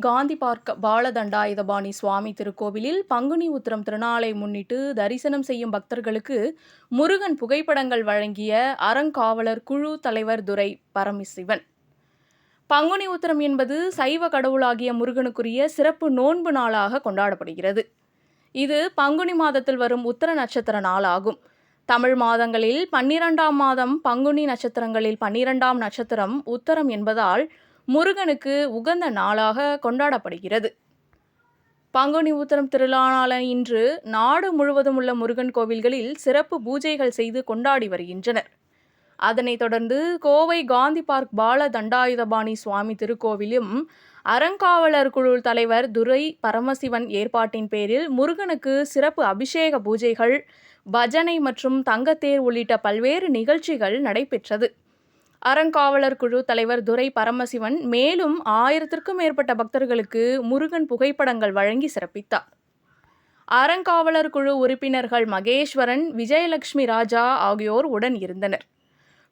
காந்தி பார்க்க பாலதண்டாயுதபாணி சுவாமி திருக்கோவிலில் பங்குனி உத்திரம் திருநாளை முன்னிட்டு தரிசனம் செய்யும் பக்தர்களுக்கு முருகன் புகைப்படங்கள் வழங்கிய அறங்காவலர் குழு தலைவர் துரை பரமசிவன். பங்குனி உத்திரம் என்பது சைவ கடவுளாகிய முருகனுக்குரிய சிறப்பு நோன்பு நாளாக கொண்டாடப்படுகிறது. இது பங்குனி மாதத்தில் வரும் உத்தர நட்சத்திர நாளாகும் தமிழ் மாதங்களில் பன்னிரெண்டாம் மாதம் பங்குனி நட்சத்திரங்களில் பன்னிரெண்டாம் நட்சத்திரம் உத்தரம் என்பதால் முருகனுக்கு உகந்த நாளாக கொண்டாடப்படுகிறது. பங்குனி உத்தரம் திருநாளான இன்று நாடு முழுவதும் உள்ள முருகன் கோவில்களில் சிறப்பு பூஜைகள் செய்து கொண்டாடி வருகின்றனர். அதனைத் தொடர்ந்து கோவை காந்தி பார்க் பால தண்டாயுதபாணி சுவாமி திருக்கோவிலும் அறங்காவலர் குழு தலைவர் துரை பரமசிவன் ஏற்பாட்டின் பேரில் முருகனுக்கு சிறப்பு அபிஷேக பூஜைகள் பஜனை மற்றும் தங்கத்தேர் உள்ளிட்ட பல்வேறு நிகழ்ச்சிகள் நடைபெற்றது. அறங்காவலர் குழு தலைவர் துரை பரமசிவன் மேலும் ஆயிரத்திற்கும் மேற்பட்ட பக்தர்களுக்கு முருகன் புகைப்படங்கள் வழங்கி சிறப்பித்தார். அறங்காவலர் குழு உறுப்பினர்கள் மகேஸ்வரன் விஜயலட்சுமி ராஜா ஆகியோர் உடன் இருந்தனர்.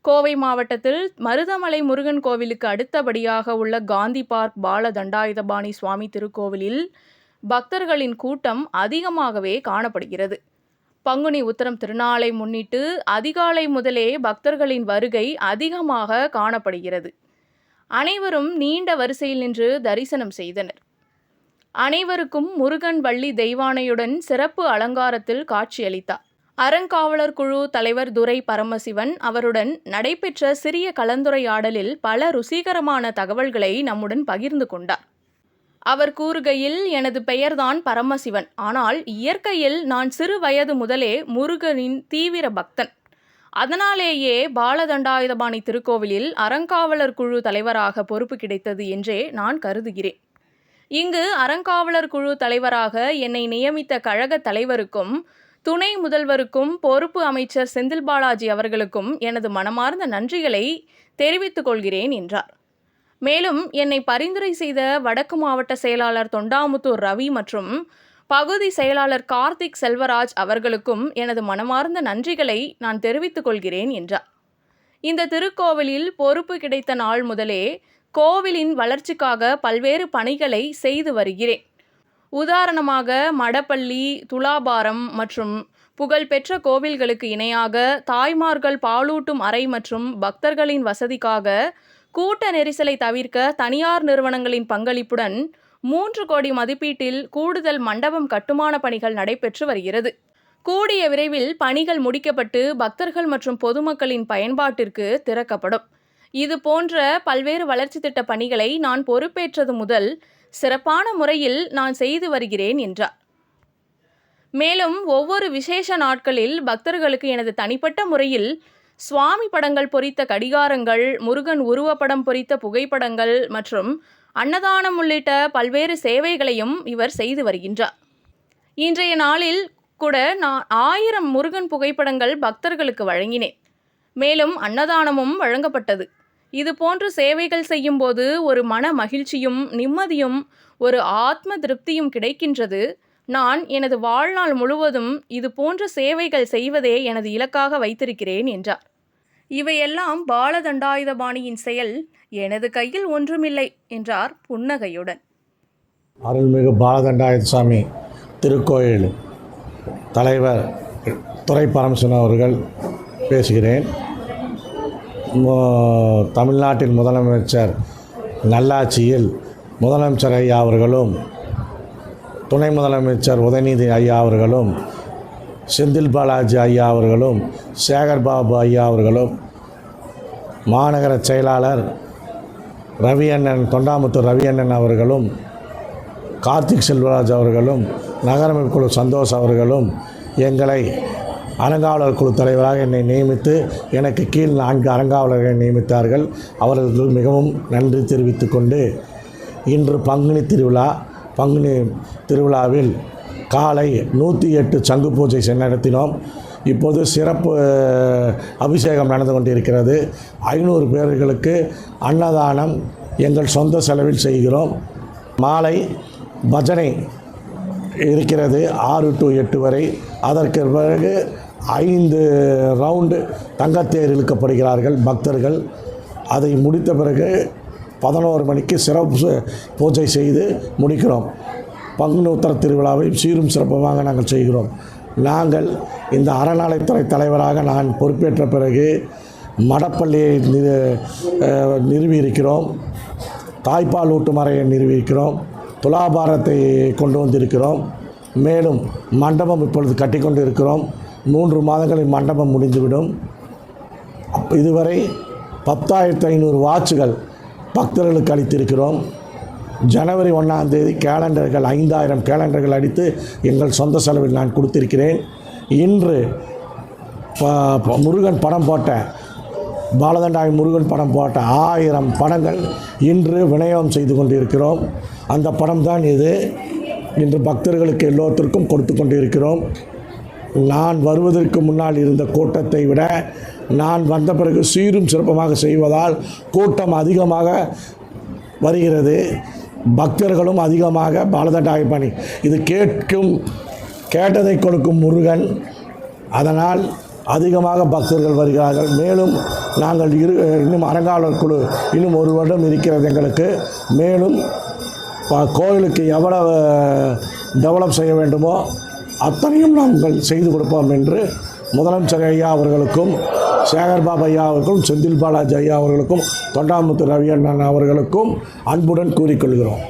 கோவை மாவட்டத்தில் மருதமலை முருகன் கோவிலுக்கு அடுத்தபடியாக உள்ள காந்தி பார்க் பால தண்டாயுதபாணி சுவாமி திருக்கோவிலில் பக்தர்களின் கூட்டம் அதிகமாகவே காணப்படுகிறது. பங்குனி உத்தரம் திருநாளை முன்னிட்டு அதிகாலை முதலே பக்தர்களின் வருகை அதிகமாக காணப்படுகிறது. அனைவரும் நீண்ட வரிசையில் நின்று தரிசனம் செய்தனர். அனைவருக்கும் முருகன் வள்ளி தெய்வானையுடன் சிறப்பு அலங்காரத்தில் காட்சியளித்தார். அறங்காவலர் குழு தலைவர் துரை பரமசிவன் அவருடன் நடைபெற்ற சிறிய கலந்துரையாடலில் பல ருசிகரமான தகவல்களை நம்முடன் பகிர்ந்து கொண்டார். அவர் கூறுகையில் எனது பெயர்தான் பரமசிவன். ஆனால் இயற்கையில் நான் சிறு வயது முதலே முருகனின் தீவிர பக்தன். அதனாலேயே பாலதண்டாயுதபாணி திருக்கோவிலில் அறங்காவலர் குழு தலைவராக பொறுப்பு கிடைத்தது என்றே நான் கருதுகிறேன். இங்கு அறங்காவலர் குழு தலைவராக என்னை நியமித்த கழக தலைவருக்கும் துணை முதல்வருக்கும் பொறுப்பு அமைச்சர் செந்தில் பாலாஜி அவர்களுக்கும் எனது மனமார்ந்த நன்றிகளை தெரிவித்துக் கொள்கிறேன் என்றார். மேலும் என்னை பரிந்துரை செய்த வடக்கு மாவட்ட செயலாளர் தொண்டாமுத்தூர் ரவி மற்றும் பகுதி செயலாளர் கார்த்திக் செல்வராஜ் அவர்களுக்கும் எனது மனமார்ந்த நன்றிகளை நான் தெரிவித்துக் கொள்கிறேன் என்றார். இந்த திருக்கோவிலில் பொறுப்பு கிடைத்த நாள் முதலே கோவிலின் வளர்ச்சிக்காக பல்வேறு பணிகளை செய்து வருகிறேன். உதாரணமாக மடப்பள்ளி துலாபாரம் மற்றும் புகழ்பெற்ற கோவில்களுக்கு இணையாக தாய்மார்கள் பாலூட்டும் அறை மற்றும் பக்தர்களின் வசதிக்காக கூட்ட நெரிசலை தவிர்க்க தனியார் நிறுவனங்களின் பங்களிப்புடன் மூன்று கோடி மதிப்பீட்டில் கூடுதல் மண்டபம் கட்டுமான பணிகள் நடைபெற்று வருகிறது. கூடிய விரைவில் பணிகள் முடிக்கப்பட்டு பக்தர்கள் மற்றும் பொதுமக்களின் பயன்பாட்டிற்கு திறக்கப்படும். இது போன்ற பல்வேறு வளர்ச்சி திட்ட பணிகளை நான் பொறுப்பேற்றது முதல் சிறப்பான முறையில் நான் செய்து வருகிறேன் என்றார். மேலும் ஒவ்வொரு விசேஷ நாட்களில் பக்தர்களுக்கு எனது தனிப்பட்ட முறையில் சுவாமி படங்கள் பொறித்த கடிகாரங்கள் முருகன் உருவப்படம் பொறித்த புகைப்படங்கள் மற்றும் அன்னதானம் உள்ளிட்ட பல்வேறு சேவைகளையும் இவர் செய்து வருகின்றார். இன்றைய நாளில் கூட நான் ஆயிரம் முருகன் புகைப்படங்கள் பக்தர்களுக்கு வழங்கினேன். மேலும் அன்னதானமும் வழங்கப்பட்டது. இது போன்ற சேவைகள் செய்யும்போது ஒரு மன மகிழ்ச்சியும் நிம்மதியும் ஒரு ஆத்ம திருப்தியும் கிடைக்கின்றது. நான் எனது வாழ்நாள் முழுவதும் இது போன்ற சேவைகள் செய்வதே எனது இலக்காக வைத்திருக்கிறேன் என்றார். இவையெல்லாம் பாலதண்டாயுதபாணியின் செயல் எனது கையில் ஒன்றுமில்லை என்றார் புன்னகையுடன். அருள்மிகு பாலதண்டாயுத சுவாமி திருக்கோயில் தலைவர் துறை பரமசிவன் அவர்கள் பேசுகிறேன். தமிழ்நாட்டின் முதலமைச்சர் நல்லாட்சியில் முதலமைச்சர் ஐயா அவர்களும் துணை முதலமைச்சர் உதயநிதி ஐயா அவர்களும் செந்தில் பாலாஜி ஐயா அவர்களும் சேகர் பாபு ஐயா அவர்களும் மாநகர செயலாளர் ரவி அண்ணன் தொண்டாமுத்தூர் ரவி அண்ணன் அவர்களும் கார்த்திக் செல்வராஜ் அவர்களும் நகரமைப்பு குழு சந்தோஷ் அவர்களும் எங்களை அறங்காவலர் குழு தலைவராக என்னை நியமித்து எனக்கு கீழ் நான்கு அறங்காவலர்களை நியமித்தார்கள். அவர்களுக்கு மிகவும் நன்றி தெரிவித்துக்கொண்டு இன்று பங்குனி திருவிழா பங்குனி திருவிழாவில் காலை நூற்றி எட்டு சங்கு பூஜை நடத்தினோம் இப்போது சிறப்பு அபிஷேகம் நடந்து கொண்டிருக்கிறது. ஐநூறு பேர்களுக்கு அன்னதானம் எங்கள் சொந்த செலவில் செய்கிறோம். மாலை பஜனை இருக்கிறது ஆறு டு எட்டு வரை. அதற்கு பிறகு ஐந்து ரவுண்டு தங்கத்தேர் இழுக்கப்படுகிறார்கள் பக்தர்கள். அதை முடித்த பிறகு பதினோரு மணிக்கு சிறப்பு பூஜை செய்து முடிக்கிறோம். பங்குனி உத்தர திருவிழாவை சீரும் சிறப்புமாக நாங்கள் செய்கிறோம். நாங்கள் இந்த அறநிலைத்துறை தலைவராக நான் பொறுப்பேற்ற பிறகு மடப்பள்ளியை நிறு நிறுவியிருக்கிறோம். தாய்ப்பால் ஊட்டும் அறையை நிறுவியிருக்கிறோம். துலாபாரத்தை கொண்டு வந்திருக்கிறோம். மேலும் மண்டபம் இப்பொழுது கட்டிக்கொண்டு இருக்கிறோம் மூன்று மாதங்களில் மண்டபம் முடிந்துவிடும். அப்ப இதுவரை பத்தாயிரத்து ஐநூறு வாட்சுகள் பக்தர்களுக்கு அளித்திருக்கிறோம். ஜனவரி ஒன்றாம் தேதி கேலண்டர்கள் ஐந்தாயிரம் கேலண்டர்கள் அடித்து எங்கள் சொந்த செலவில் நான் கொடுத்திருக்கிறேன். இன்று ப- முருகன் படம் போட்ட பாலதண்டாய் முருகன் படம் போட்ட ஆயிரம் படங்கள் இன்று விநியோகம் செய்து கொண்டிருக்கிறோம். அந்த படம் தான் இது. இன்று பக்தர்களுக்கு எல்லோருத்திற்கும் கொடுத்து கொண்டிருக்கிறோம். நான் வருவதற்கு முன்னால் இருந்த கூட்டத்தை விட நான் வந்த பிறகு சீரும் சிறப்பமாக செய்வதால் கூட்டம் அதிகமாக வருகிறது. பக்தர்களும் அதிகமாக பாலதண்டாய பணி இது கேட்கும் கேட்டதை கொடுக்கும் முருகன். அதனால் அதிகமாக பக்தர்கள் வருகிறார்கள். மேலும் நாங்கள் இரு இன்னும் அறங்காவலர் குழு இன்னும் ஒரு வருடம் இருக்கிறது எங்களுக்கு. மேலும் ப- கோயிலுக்கு எவ்வளவு டெவலப் செய்ய வேண்டுமோ அத்தனையும் நாங்கள் செய்து கொடுப்போம் என்று முதலமைச்சர் ஐயா அவர்களுக்கும் சேகர்பாபு ஐயா அவர்களுக்கும் செந்தில் பாலாஜி ஐயா அவர்களுக்கும் தொண்டாமுத்து ரவி அண்ணன் அவர்களுக்கும் அன்புடன் கூறிக்கொள்கிறோம்.